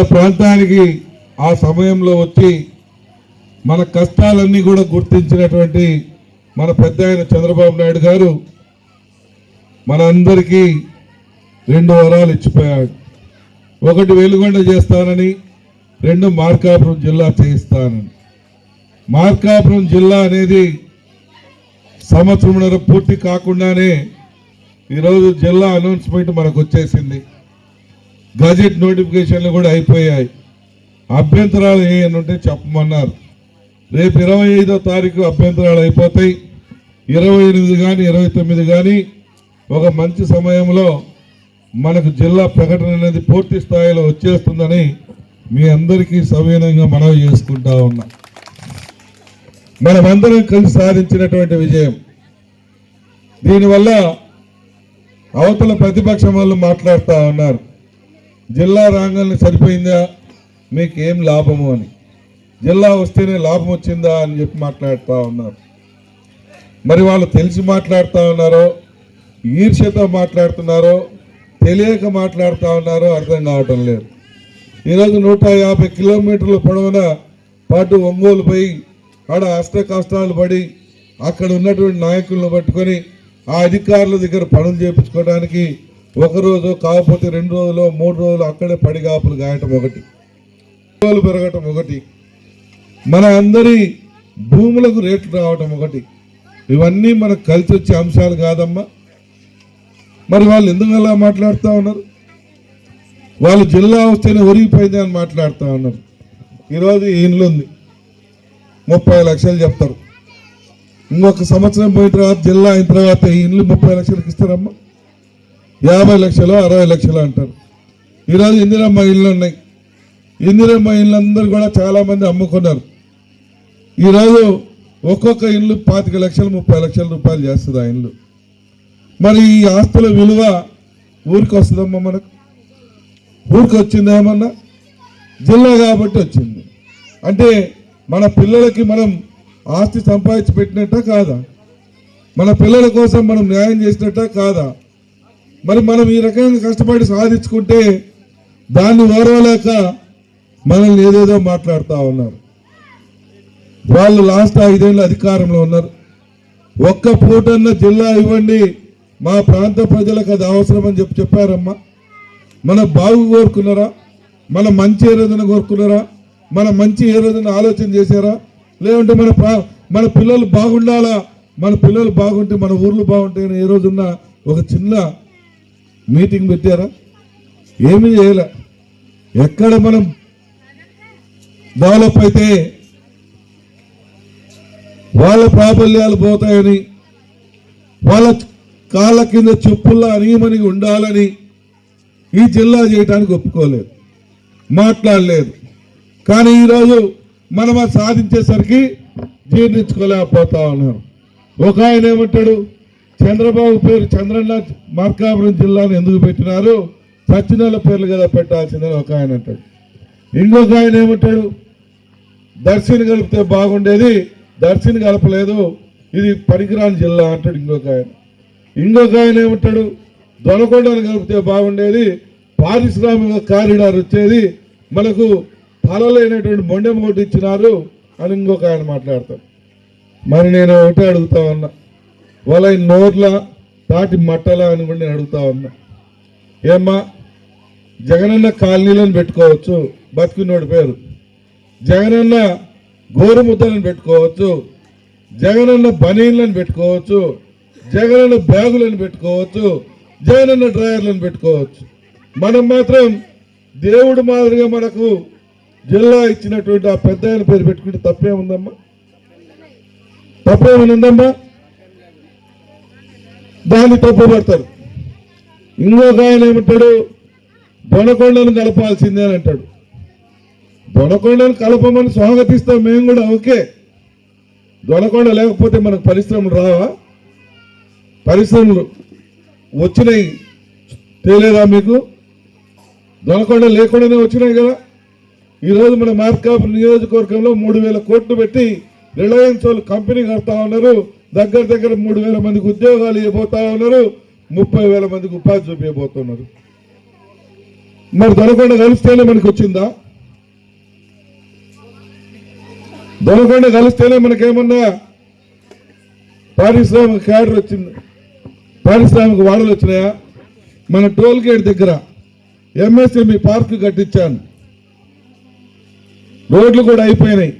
మన ప్రాంతానికి ఆ సమయంలో వచ్చి మన కష్టాలన్నీ కూడా గుర్తించినటువంటి మన పెద్ద ఆయన చంద్రబాబు నాయుడు గారు మనందరికీ రెండు వరాలు ఇచ్చిపోయాడు. ఒకటి వెలుగొండ చేస్తానని రెండు మార్కాపురం జిల్లా చేయిస్తానని. మార్కాపురం జిల్లా అనేది సంవత్సరంన్నర పూర్తి కాకుండానే ఈరోజు జిల్లా అనౌన్స్మెంట్ మనకు వచ్చేసింది. గజెట్ నోటిఫికేషన్లు కూడా అయిపోయాయి. అభ్యంతరాలు ఏమైనా ఉంటే చెప్పమన్నారు. రేపు ఇరవై ఐదో తారీఖు అభ్యంతరాలు అయిపోతాయి. ఇరవై ఎనిమిది కానీ ఇరవై తొమ్మిది కానీ ఒక మంచి సమయంలో మనకు జిల్లా ప్రకటన అనేది పూర్తి స్థాయిలో వచ్చేస్తుందని మీ అందరికీ సవినయంగా మనవి చేసుకుంటా ఉన్నా. మనమందరం కలిసి సాధించినటువంటి విజయం. దీనివల్ల అవతల ప్రతిపక్షం వాళ్ళు మాట్లాడుతూ ఉన్నారు. జిల్లా రాగానే సరిపోయిందా? మీకు ఏం లాభము అని. జిల్లా వస్తేనే లాభం వచ్చిందా అని చెప్పి మాట్లాడుతూ ఉన్నారు. మరి వాళ్ళు తెలిసి మాట్లాడుతూ ఉన్నారో ఈర్ష్యతో మాట్లాడుతున్నారో తెలియక మాట్లాడుతూ ఉన్నారో అర్థం కావటం లేదు. ఈరోజు నూట యాభై కిలోమీటర్ల పొడవున పాటు ఒంగోలు పోయి ఆడ అష్ట కష్టాలు పడి అక్కడ ఉన్నటువంటి నాయకులను పట్టుకొని ఆ అధికారుల దగ్గర పనులు చేయించుకోవడానికి ఒక రోజు కాకపోతే రెండు రోజులు మూడు రోజులు అక్కడే పడిగాపులు గాయటం ఒకటి. రోజులు పెరగటం ఒకటి. మన అందరి భూములకు రేట్లు రావటం ఒకటి. ఇవన్నీ మనకు కలిసి వచ్చే అంశాలు కాదమ్మా. మరి వాళ్ళు ఎందుకు అలా మాట్లాడుతూ ఉన్నారు? వాళ్ళు జిల్లా వస్తేనే ఒరిగిపోయింది అని మాట్లాడుతూ ఉన్నారు. ఈరోజు ఇండ్లు ఉంది. ముప్పై లక్షలు చెప్తారు. ఇంకొక సంవత్సరం పోయిన తర్వాత జిల్లా అయిన తర్వాత ఈ ఇండ్లు ముప్పై లక్షలకు ఇస్తారమ్మా. యాభై లక్షలు అరవై లక్షలు అంటారు. ఈరోజు ఇందిరమ్మ ఇళ్ళు ఉన్నాయి. ఇందిరమ్మ ఇళ్ళందరూ కూడా చాలామంది అమ్ముకున్నారు. ఈరోజు ఒక్కొక్క ఇల్లు పాతిక లక్షలు ముప్పై లక్షల రూపాయలు చేస్తుంది ఆ ఇల్లు. మరి ఈ ఆస్తుల విలువ ఊరికి వస్తుందమ్మా మనకు? ఊరికి వచ్చిందా ఏమన్నా? జిల్లా కాబట్టి వచ్చింది. అంటే మన పిల్లలకి మనం ఆస్తి సంపాదించి పెట్టినట్ట కాదా? మన పిల్లల కోసం మనం న్యాయం చేసినట్ట కాదా? మరి మనం ఈ రకంగా కష్టపడి సాధించుకుంటే దాన్ని ఓర్వలేక మనల్ని ఏదేదో మాట్లాడుతూ ఉన్నారు. వాళ్ళు లాస్ట్ ఐదేళ్ళు అధికారంలో ఉన్నారు. ఒక్క పూటన్న జిల్లా ఇవ్వండి మా ప్రాంత ప్రజలకు అది అవసరం అని చెప్పి చెప్పారమ్మా. మన బాగు కోరుకున్నారా? మన మంచి ఏ రోజున కోరుకున్నారా? మన మంచి ఏ రోజున ఆలోచన చేశారా? లేదంటే మన ప్రా- మన పిల్లలు బాగుండాలా? మన పిల్లలు బాగుంటే మన ఊర్లు బాగుంటాయని ఏ రోజున్న ఒక చిన్న మీటింగ్ పెట్టారా? ఏమీ చేయలే. ఎక్కడ మనం డెవలప్ అయితే వాళ్ళ ప్రాబల్యాలు పోతాయని వాళ్ళ కాళ్ళ కింద చెప్పుల్లా అనియమని ఉండాలని ఈ జిల్లా చేయటానికి ఒప్పుకోలేదు. మాట్లాడలేదు. కానీ ఈరోజు మనం అది సాధించేసరికి జీర్ణించుకోలేకపోతా ఉన్నారు ఒక ఆయన ఏమంటాడు? చంద్రబాబు పేరు చంద్రన్న మార్కాపురం జిల్లాను ఎందుకు పెట్టినారు? సచ్చినోళ్ళ పేర్లు కదా పెట్టాల్సిందని ఒక ఆయన అంటాడు. ఇంకొక ఆయన ఏమంటాడు? దర్శిని కలిపితే బాగుండేది దర్శిని కలపలేదు ఇది పనికిరాని జిల్లా అంటాడు ఇంకొక ఆయన. ఇంకొక ఆయన ఏమంటాడు? దొనకొండను కలిపితే బాగుండేది పారిశ్రామిక కారిడార్ వచ్చేది మనకు తలలేనటువంటి మొండెం కొట్టి ఇచ్చినారు అని ఇంకొక ఆయన మాట్లాడతాడు. మరి నేను ఒకటే అడుగుతా ఉన్నా. వాళ్ళ నోర్ల తాటి మట్టల అని కూడా నేను అడుగుతా ఉన్నా. ఏమ్మా జగనన్న కాలనీలను పెట్టుకోవచ్చు బతికినోడి పేరు. జగనన్న గోరుముద్దలను పెట్టుకోవచ్చు జగనన్న బనీన్లను పెట్టుకోవచ్చు జగనన్న బ్యాగులను పెట్టుకోవచ్చు జగనన్న డ్రైవర్లను పెట్టుకోవచ్చు. మనం మాత్రం దేవుడు మాదిరిగా మనకు జిల్లా ఇచ్చినటువంటి ఆ పెద్ద పేరు పెట్టుకుంటే తప్పేముందమ్మా? తప్పేమైనా ఉందమ్మా? దాన్ని తప్పుపడతారు ఇంకొక ఆయన ఏమంటాడు? బొనకొండను కలపాల్సిందే అని అంటాడు. దొనకొండను కలపమని స్వాగతిస్తాం మేము కూడా ఓకే. దొనకొండ లేకపోతే మనకు పరిశ్రమలు రావా? పరిశ్రమలు వచ్చినాయి. తెలియదా మీకు? దొనకొండ లేకుండానే వచ్చినాయి కదా. ఈరోజు మన మార్కాపు నియోజకవర్గంలో మూడు వేల కోట్లు పెట్టి రిలయన్స్ వాళ్ళు కంపెనీ కడతా ఉన్నారు. దగ్గర దగ్గర మూడు వేల మందికి ఉద్యోగాలు ఇవ్వబోతా ఉన్నారు ముప్పై వేల మందికి ఉపాధి చూపించబోతున్నారు. మరి దొనకొండ కలిస్తేనే మనకు వచ్చిందా? దొనకొండ కలిస్తేనే మనకేమన్నా పారిశ్రామిక క్యాడర్ వచ్చింది పారిశ్రామిక వాడలు వచ్చినాయా? మన టోల్ గేట్ దగ్గర ఎంఎస్ఎంఈ పార్క్ కట్టించాను. రోడ్లు కూడా అయిపోయినాయి.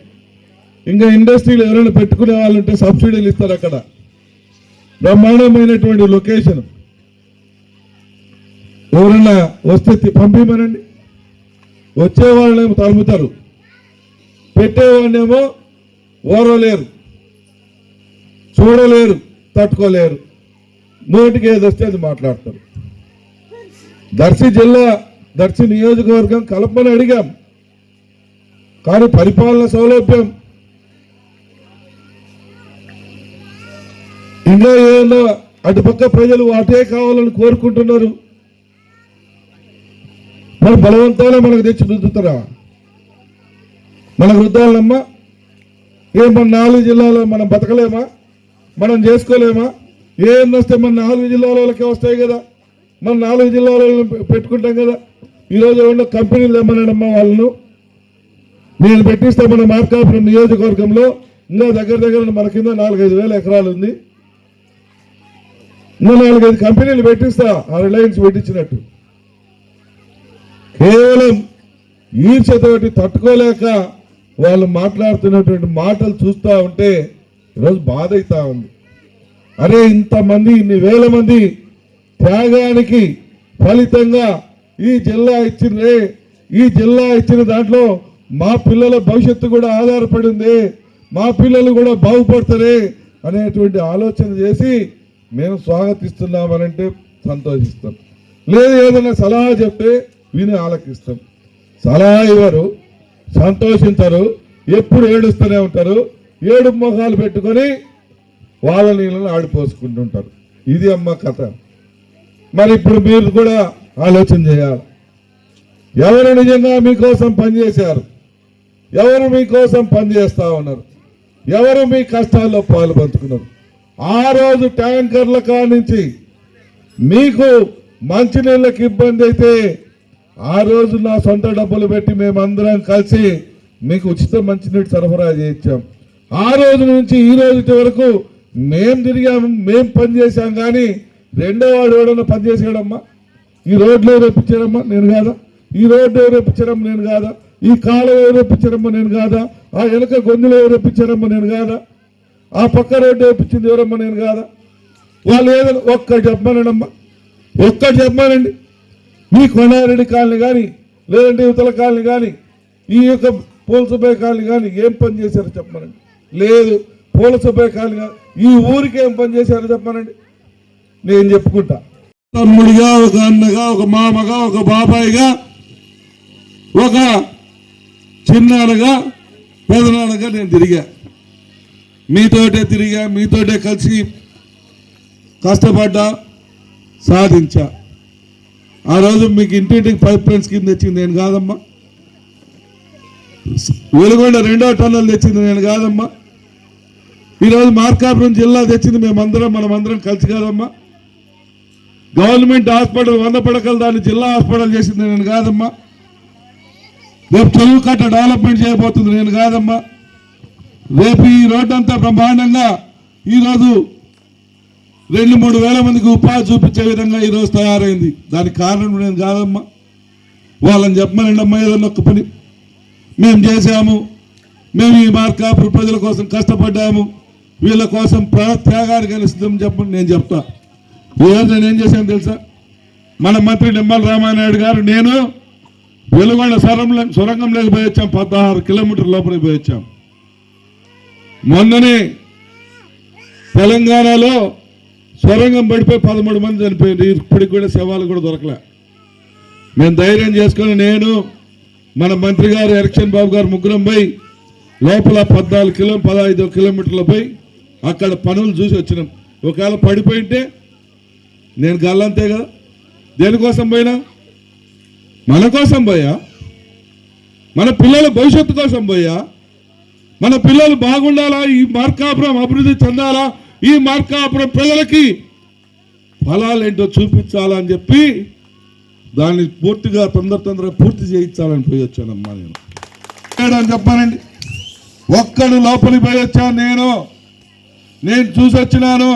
ఇంకా ఇండస్ట్రీలు ఎవరైనా పెట్టుకునే వాళ్ళు ఉంటే సబ్సిడీలు ఇస్తారు అక్కడ. బ్రహ్మాండమైనటువంటి లొకేషన్. ఎవరన్నా వస్తే పంపించమనండి వచ్చేవాళ్ళేమో తలుపుతారు పెట్టేవాళ్ళేమో పెట్టేవాడినేమో ఓరలేరు. చూడలేరు తట్టుకోలేరు. నోటికి ఏది వస్తే అది మాట్లాడతారు. దర్శి జిల్లా దర్శి నియోజకవర్గం కలపని అడిగాం. కానీ పరిపాలన సౌలభ్యం ఇంకా ఏమన్నా అటుపక్క ప్రజలు అటే కావాలని కోరుకుంటున్నారు. మరి బలవంతాలే మనకు తెచ్చి రుద్దుతారా? మనకు రుద్దాలమ్మా ఏం మన నాలుగు జిల్లాలో మనం బతకలేమా? మనం చేసుకోలేమా? ఏం వస్తే మన నాలుగు జిల్లాల వాళ్ళకే వస్తాయి కదా? మన నాలుగు జిల్లాల వాళ్ళని పెట్టుకుంటాం కదా? ఈరోజు ఉన్న కంపెనీలు ఏమన్నాడమ్మా వాళ్ళను. నేను పెట్టిస్తే మన మార్కాపురం నియోజకవర్గంలో ఇంకా దగ్గర దగ్గర మన కింద నాలుగైదు వేల ఎకరాలు ఉంది. ఇంకా నాలుగైదు కంపెనీలు పెట్టిస్తా ఆ రిలయన్స్ పెట్టించినట్టు. కేవలం ఈర్చతోటి తట్టుకోలేక వాళ్ళు మాట్లాడుతున్నటువంటి మాటలు చూస్తూ ఉంటే ఈరోజు బాధ అవుతా ఉంది. అరే ఇంతమంది ఇన్ని వేల మంది త్యాగానికి ఫలితంగా ఈ జిల్లా ఇచ్చిందే ఈ జిల్లా ఇచ్చిన దాంట్లో మా పిల్లల భవిష్యత్తు కూడా ఆధారపడింది మా పిల్లలు కూడా బాగుపడతారే అనేటువంటి ఆలోచన చేసి మేము స్వాగతిస్తున్నామనంటే సంతోషిస్తాం. లేదు ఏదైనా సలహా చెప్తే విని ఆలకిస్తాం. సలహా ఇవ్వరు సంతోషించరు ఎప్పుడు ఏడుస్తూనే ఉంటారు ఏడు మొహాలు పెట్టుకొని వాళ్ళ నీళ్ళని ఆడిపోసుకుంటుంటారు. ఇది అమ్మ కథ. మరి ఇప్పుడు మీరు కూడా ఆలోచన చేయాలి. ఎవరు నిజంగా మీకోసం పనిచేశారు ఎవరు మీకోసం పనిచేస్తూ ఉన్నారు? ఎవరు మీ కష్టాల్లో పాలు పంచుకున్నారు? ఆ రోజు ట్యాంకర్ల కాడ నుంచి మీకు మంచినీళ్ళకి ఇబ్బంది అయితే ఆ రోజు నా సొంత డబ్బులు పెట్టి మేమందరం కలిసి మీకు ఉచిత మంచినీటి సరఫరా చేయించాం. ఆ రోజు నుంచి ఈ రోజు వరకు మేం తిరిగాము మేం పనిచేసాం కానీ రెండో వాడు ఎవడన్నా పనిచేసాడమ్మా ఈ రోడ్లు ఎవరు నేను కాదా? ఈ రోడ్డు ఎవరు నేను కాదా? ఈ కాలువ ఎవరు నేను కాదా? ఆ వెనక గొంతులు ఎవరు నేను కాదా? ఆ పక్క రోడ్డు వేపించింది ఎవరమ్మా నేను కాదా? వాళ్ళు ఏదైనా ఒక్కటి చెప్పమనండమ్మా. ఒక్కటి చెప్పమనండి. మీ కొండారెడ్డి కాలనీ కానీ లేదంటే యువతల కాలనీ కానీ ఈ యొక్క పూల సుబ్బయ్య కాలనీ కానీ ఏం పని చేశారో చెప్పమనండి. లేదు పూల సుబ్బయ్య కాలనీ కానీ ఈ ఊరికి ఏం పని చేశారో చెప్పమనండి. నేను చెప్పుకుంటా. తమ్ముడిగా ఒక అన్నగా ఒక మామగా ఒక బాబాయిగా ఒక చిన్నాన్నగా పెదనాన్నగా నేను తిరిగా. మీతోటే తిరిగా మీతోటే కలిసి కష్టపడ్డా సాధించా. ఆ రోజు మీకు ఇంటింటికి పైప్ లైన్స్ కింద తెచ్చింది నేను కాదమ్మా. వెలుగొండ రెండో టన్నులు తెచ్చింది నేను కాదమ్మా. ఈరోజు మార్కాపురం జిల్లా తెచ్చింది మేమందరం మనమందరం కలిసి కాదమ్మా. గవర్నమెంట్ హాస్పిటల్ వంద పడకలు దాన్ని జిల్లా హాస్పిటల్ చేసింది నేను కాదమ్మా. రేపు చెరువు కట్ట డెవలప్మెంట్ చేయబోతుంది నేను కాదమ్మా. రేపు ఈ రోడ్డు అంతా బ్రహ్మాండంగా ఈరోజు రెండు మూడు వేల మందికి ఉపాధి చూపించే విధంగా ఈరోజు తయారైంది. దానికి కారణం నేను కాదమ్మా. వాళ్ళని చెప్పమనండి అమ్మా ఏదన్నా ఒక్క పని. మేము చేశాము. మేము ఈ మార్కాపురం ప్రజల కోసం కష్టపడ్డాము. వీళ్ళ కోసం ప్రాణ త్యాగానికి సిద్ధం చెప్పండి నేను చెప్తా. ఈరోజు నేను ఏం చేశాను తెలుసా? మన మంత్రి నిమ్మల రామానాయుడు గారు నేను వెలుగొండ సొరంలో సొరంగంలోకి పోయి వచ్చాం. పదహారు కిలోమీటర్ లోపలికి పోయి వచ్చాం. మొన్ననే తెలంగాణలో సొరంగం పడిపోయి పదమూడు మంది చనిపోయింది ఇప్పటికి కూడా శవాలు కూడా దొరకలే. మేము ధైర్యం చేసుకొని నేను మన మంత్రి గారు ఎలక్షన్ బాబు గారు ముగ్గురం పోయి లోపల పద్నాలుగు కిలో పదహైదు కిలోమీటర్ల పోయి అక్కడ పనులు చూసి వచ్చినాం. ఒకవేళ పడిపోయింటే నేను గల్లంతే కదా. దేనికోసం పోయినా? మన కోసం పోయా? మన పిల్లల భవిష్యత్తు కోసం పోయా? మన పిల్లలు బాగుండాలా? ఈ మార్కాపురం అభివృద్ధి చెందాలా? ఈ మార్కాపురం ప్రజలకి ఫలాలు ఏంటో చూపించాలని చెప్పి దాన్ని పూర్తిగా తొందర తొందరగా పూర్తి చేయించాలని పోయి వచ్చానమ్మా నేను అని చెప్పానండి. ఒక్కడు లోపలికి పోయి వచ్చాను నేను. నేను చూసి వచ్చినాను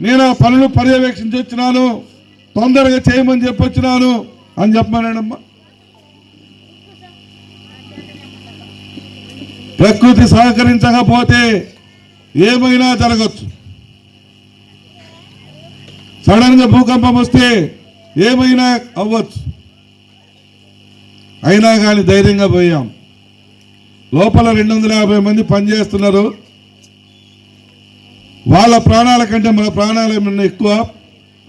నేను ఆ పనులు పర్యవేక్షించి వచ్చినాను తొందరగా చేయమని చెప్పి వచ్చినాను అని చెప్పానండమ్మా ప్రకృతి సహకరించకపోతే ఏమైనా జరగచ్చు. సడన్గా భూకంపం వస్తే ఏమైనా అవ్వచ్చు. అయినా కానీ ధైర్యంగా పోయాం. లోపల రెండు వందల యాభై మంది పనిచేస్తున్నారు. వాళ్ళ ప్రాణాల కంటే మన ప్రాణాలు ఏమన్నా ఎక్కువ?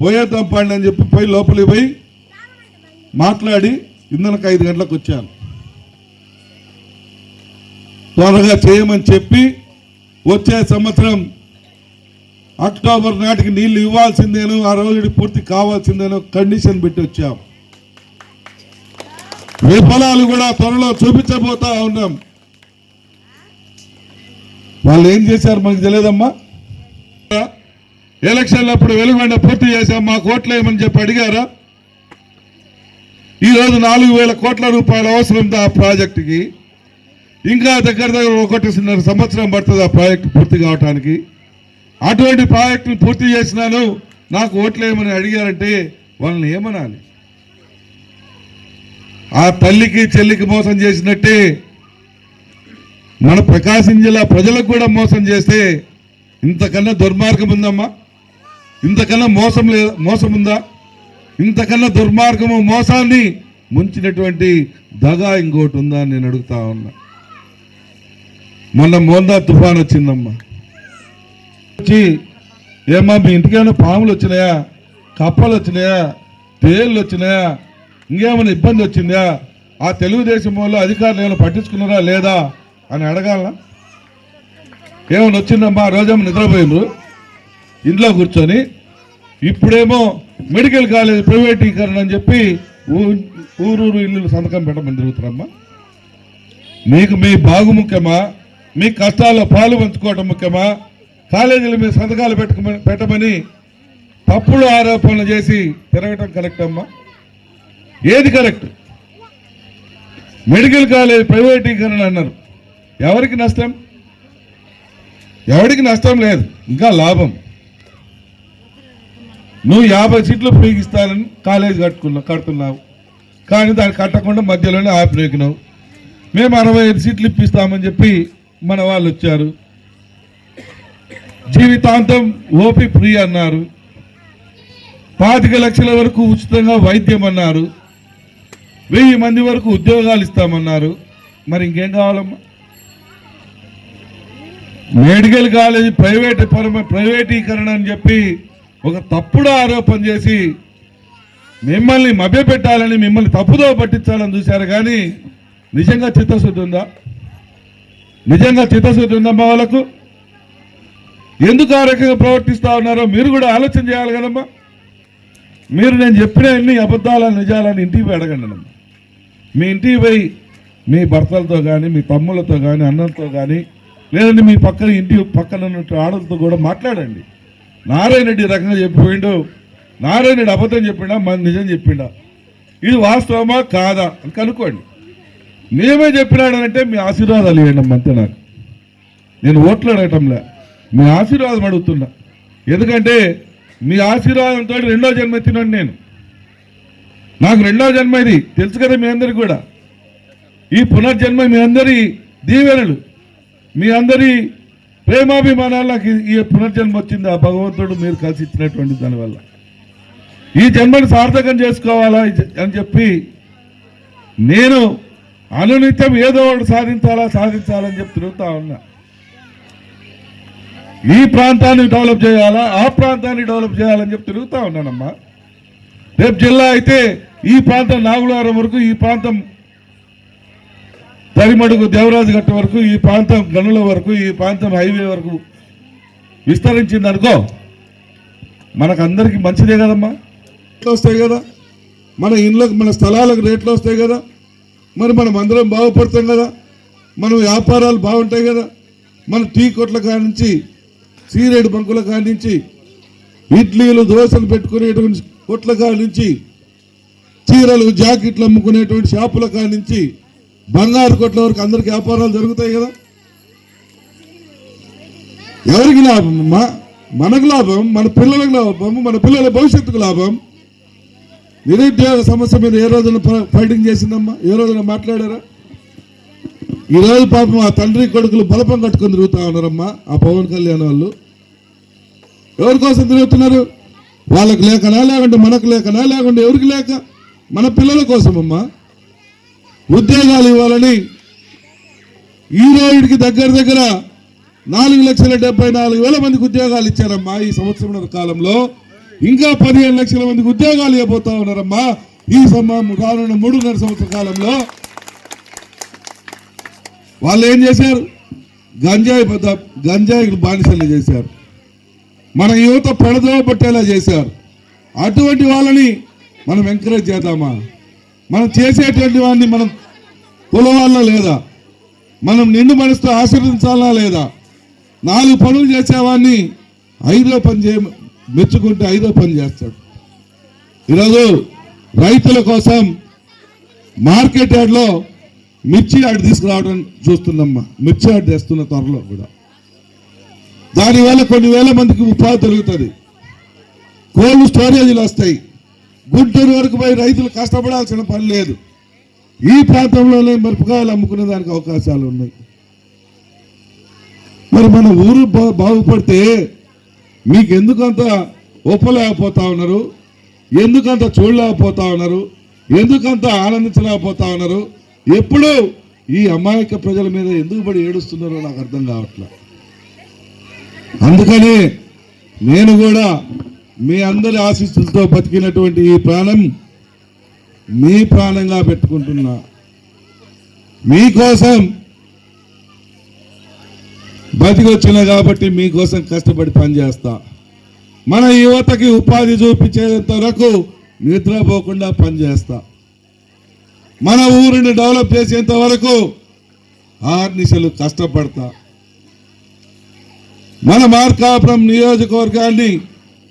పోయేద్దాం పండి అని చెప్పి పోయి లోపలికి పోయి మాట్లాడి ఇందనకు ఐదు గంటలకు వచ్చాను. త్వరగా చేయమని చెప్పి వచ్చే సంవత్సరం అక్టోబర్ నాటికి నీళ్ళు ఇవ్వాల్సిందేను ఆ రోజు పూర్తి కావాల్సిందేనో కండిషన్ పెట్టి వచ్చాం. విఫలాలు కూడా త్వరలో చూపించబోతా ఉన్నాం. వాళ్ళు ఏం చేశారు మనకు తెలియదమ్మా? ఎలక్షన్లు అప్పుడు వెలుగొండ పూర్తి చేశాం మా కోట్లు ఏమని చెప్పి అడిగారా? ఈరోజు నాలుగు వేల కోట్ల రూపాయల అవసరం ఉంది ఆ ప్రాజెక్టుకి. ఇంకా దగ్గర దగ్గర ఒకటిన్నర సంవత్సరం పడుతుంది ఆ ప్రాజెక్టు పూర్తి కావటానికి. అటువంటి ప్రాజెక్టును పూర్తి చేసినాను నాకు ఓట్లేమని అడిగారంటే వాళ్ళని ఏమనాలి? ఆ తల్లికి చెల్లికి మోసం చేసినట్టే మన ప్రకాశం జిల్లా ప్రజలకు కూడా మోసం చేస్తే ఇంతకన్నా దుర్మార్గం ఉందమ్మా? ఇంతకన్నా మోసం లేదా మోసం ఉందా? ఇంతకన్నా దుర్మార్గము మోసాన్ని ముంచినటువంటి దగా ఇంకోటి ఉందా అని నేను అడుగుతా ఉన్నా. మొన్న మోందా తుఫాన్ వచ్చిందమ్మా. వచ్చి ఏమ్మా మీ ఇంటికేమైనా పాములు వచ్చినాయా? కప్పలు వచ్చినాయా? తేళ్ళు వచ్చినాయా? ఇంకేమైనా ఇబ్బంది వచ్చిందా? ఆ తెలుగుదేశం వాళ్ళు అధికారులు ఏమైనా పట్టించుకున్నారా లేదా అని అడగాల ఏమైనా వచ్చిందమ్మా? ఆ రోజేమో నిద్రపోయిండ్రు. ఇంట్లో కూర్చొని ఇప్పుడేమో మెడికల్ కాలేజ్ ప్రైవేటీకరణ అని చెప్పి ఊ- ఊరూరు ఇల్లు సంతకం పెట్టమని తిరుగుతారమ్మా మీకు మీ బాగు ముఖ్యమా మీ కష్టాల్లో పాలు పంచుకోవడం ముఖ్యమా? కాలేజీల మీద సంతకాలు పెట్టుకుని పెట్టమని తప్పుడు ఆరోపణలు చేసి తిరగటం కరెక్ట్ అమ్మా? ఏది కరెక్ట్? మెడికల్ కాలేజ్ ప్రైవేటీకరణ అన్నారు. ఎవరికి నష్టం? ఎవరికి నష్టం లేదు ఇంకా లాభం. నువ్వు యాభై సీట్లు ఉపయోగిస్తానని కాలేజ్ కట్టుకున్నావు కడుతున్నావు. కానీ దాన్ని కట్టకుండా మధ్యలోనే ఆపిరేకినావు. మేము అరవై ఐదు సీట్లు ఇప్పిస్తామని చెప్పి మన వాళ్ళు వచ్చారు. జీవితాంతం ఓపీ ఫ్రీ అన్నారు. పాతిక లక్షల వరకు ఉచితంగా వైద్యం అన్నారు. వెయ్యి మంది వరకు ఉద్యోగాలు ఇస్తామన్నారు. మరి ఇంకేం కావాలమ్మా? మెడికల్ కాలేజ్ ప్రైవేట్ పరమ ప్రైవేటీకరణ అని చెప్పి ఒక తప్పుడు ఆరోపణ చేసి మిమ్మల్ని మభ్యపెట్టాలని మిమ్మల్ని తప్పుదో పట్టించాలని చూశారు కానీ నిజంగా చిత్తశుద్ధి ఉందా? నిజంగా చిత్తశుద్ధి ఉందమ్మా వాళ్ళకు? ఎందుకు ఆ రకంగా ప్రవర్తిస్తా ఉన్నారో మీరు కూడా ఆలోచన చేయాలి కదమ్మా. మీరు నేను చెప్పిన అన్ని అబద్ధాలని నిజాలని ఇంటికి పోయి అడగండి మీ ఇంటికి పోయి మీ భర్తలతో కానీ మీ తమ్ముళ్ళతో కానీ అన్నలతో కానీ లేదంటే మీ పక్కన ఇంటి పక్కన ఉన్నట్టు ఆడలతో కూడా మాట్లాడండి. నారాయణ రెడ్డి రకంగా చెప్పిపోయిండు. నారాయణ రెడ్డి అబద్ధం చెప్పిండా? మన నిజం చెప్పిండా? ఇది వాస్తవమా? కాదా? అని కనుక్కోండి. నేమే చెప్పినాడనంటే మీ ఆశీర్వాదాలు ఇవ్వండి అంతే నాకు. నేను ఓట్లు అడగటంలే. మీ ఆశీర్వాదం అడుగుతున్నా. ఎందుకంటే మీ ఆశీర్వాదంతో రెండో జన్మ ఎత్తినాను నేను. నాకు రెండో జన్మ ఇది. తెలుసు కదా మీ అందరికి కూడా. ఈ పునర్జన్మ మీ అందరి దీవెనలు. మీ అందరి ప్రేమాభిమానాలు నాకు ఈ- పునర్జన్మ వచ్చింది. ఆ భగవంతుడు మీరు కలిసి ఇచ్చినటువంటి దానివల్ల. ఈ జన్మను సార్థకం చేసుకోవాలా అని చెప్పి నేను అనునిత్యం ఏదో ఒకటి సాధించాలా సాధించాలని చెప్పి తిరుగుతా ఉన్నా. ఈ ప్రాంతాన్ని డెవలప్ చేయాలా ఆ ప్రాంతాన్ని డెవలప్ చేయాలని చెప్పి తిరుగుతా ఉన్నానమ్మా. రేపు జిల్లా అయితే ఈ ప్రాంతం నాగులారం వరకు ఈ ప్రాంతం తరిమడుగు దేవరాజు గట్ట వరకు ఈ ప్రాంతం గనుల వరకు ఈ ప్రాంతం హైవే వరకు విస్తరించింది అనుకో మనకందరికీ మంచిదే కదమ్మా. వస్తాయి కదా మన ఇండ్లకు మన స్థలాలకు రేట్లు వస్తాయి కదా. మరి మనం అందరం బాగుపడతాం కదా. మన వ్యాపారాలు బాగుంటాయి కదా. మన టీ కొట్ల కాడి నుంచి సీరేడు బంకుల కాడి నుంచి ఇడ్లీలు దోశలు పెట్టుకునేటువంటి కొట్ల కాడి నుంచి చీరలు జాకెట్లు అమ్ముకునేటువంటి షాపుల కాడి నుంచి బంగారు కొట్ల వరకు అందరికి వ్యాపారాలు జరుగుతాయి కదా. ఎవరికి లాభం? అమ్మా మనకు లాభం మన పిల్లలకు లాభం మన పిల్లల భవిష్యత్తుకు లాభం. నిరుద్యోగ సమస్య మీద ఏ రోజున ఫ- ఫైటింగ్ చేసిందమ్మా? ఏ రోజున మాట్లాడారా? ఈ రోజు పాపం ఆ తండ్రి కొడుకులు బలపం కట్టుకొని తిరుగుతా ఉన్నారమ్మా ఆ పవన్ కళ్యాణ్ వాళ్ళు. ఎవరి కోసం తిరుగుతున్నారు? వాళ్ళకి లేకనా? లేకుంటే మనకు లేకనా? లేకుంటే ఎవరికి లేక? మన పిల్లల కోసమమ్మా. ఉద్యోగాలు ఇవ్వాలని ఈ రోజుకి దగ్గర దగ్గర నాలుగు లక్షల డెబ్బై నాలుగు వేల మందికి ఉద్యోగాలు ఇచ్చారమ్మా ఈ సంవత్సరం కాలంలో. ఇంకా పదిహేను లక్షల మందికి ఉద్యోగాలు ఇవ్వబోతా ఉన్నారమ్మా. ఈ సమయం కానున్న మూడున్నర సంవత్సర కాలంలో వాళ్ళు ఏం చేశారు? గంజాయి పెద్ద గంజాయికి బానిసలు చేశారు. మన యువత పెడదవ పట్టేలా చేశారు. అటువంటి వాళ్ళని మనం ఎంకరేజ్ చేద్దామా? మనం చేసేటువంటి వాడిని మనం కులవాళ్ళ లేదా? మనం నిండు మనసుతో ఆశీర్వదించాలా లేదా? నాలుగు పనులు చేసేవాడిని ఐదో పని చేయ మెచ్చుకుంటే ఐదో పని చేస్తాడు. ఈరోజు రైతుల కోసం మార్కెట్ యార్డ్లో మిర్చి యాడ్ తీసుకురావడం చూస్తున్నామ్మా. మిర్చి యాడ్ చేస్తున్న త్వరలో కూడా. దానివల్ల కొన్ని వేల మందికి ఉపాధి దొరుకుతుంది. కోల్డ్ స్టోరేజీలు వస్తాయి. గుంటూరు వరకు పోయి రైతులు కష్టపడాల్సిన పని లేదు. ఈ ప్రాంతంలోనే మిరపకాయలు అమ్ముకునే దానికి అవకాశాలు ఉన్నాయి. మరి మన ఊరు బాగుపడితే మీకు ఎందుకంత ఒప్పలేకపోతా ఉన్నారు? ఎందుకంత చూడలేకపోతా ఉన్నారు? ఎందుకంత ఆనందించలేకపోతా ఉన్నారు? ఎప్పుడు ఈ అమాయక ప్రజల మీద ఎందుకు పడి ఏడుస్తున్నారో నాకు అర్థం కావట్లేదు. అందుకని నేను కూడా మీ అందరి ఆశీస్సులతో బతికినటువంటి ఈ ప్రాణం మీ ప్రాణంగా పెట్టుకుంటున్నా. మీకోసం బతికొచ్చిన కాబట్టి మీకోసం కష్టపడి పనిచేస్తా. మన యువతకి ఉపాధి చూపించేంత వరకు నిద్రపోకుండా పనిచేస్తా. మన ఊరిని డెవలప్ చేసేంత వరకు ఆర్నిశలు కష్టపడతా. మన మార్కాపురం నియోజకవర్గాన్ని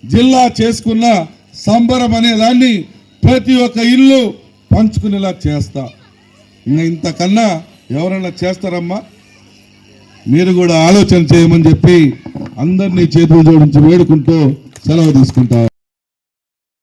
జిల్లా చేసుకున్న సంబరం అనే దాన్ని ప్రతి ఒక్క ఇల్లు పంచుకునేలా చేస్తా. ఇంకా ఇంతకన్నా ఎవరైనా చేస్తారమ్మా? మీరు కూడా ఆలోచన చేయమని చెప్పి అందరినీ చేతులు జోడించి వేడుకుంటూ సెలవు తీసుకుంటారు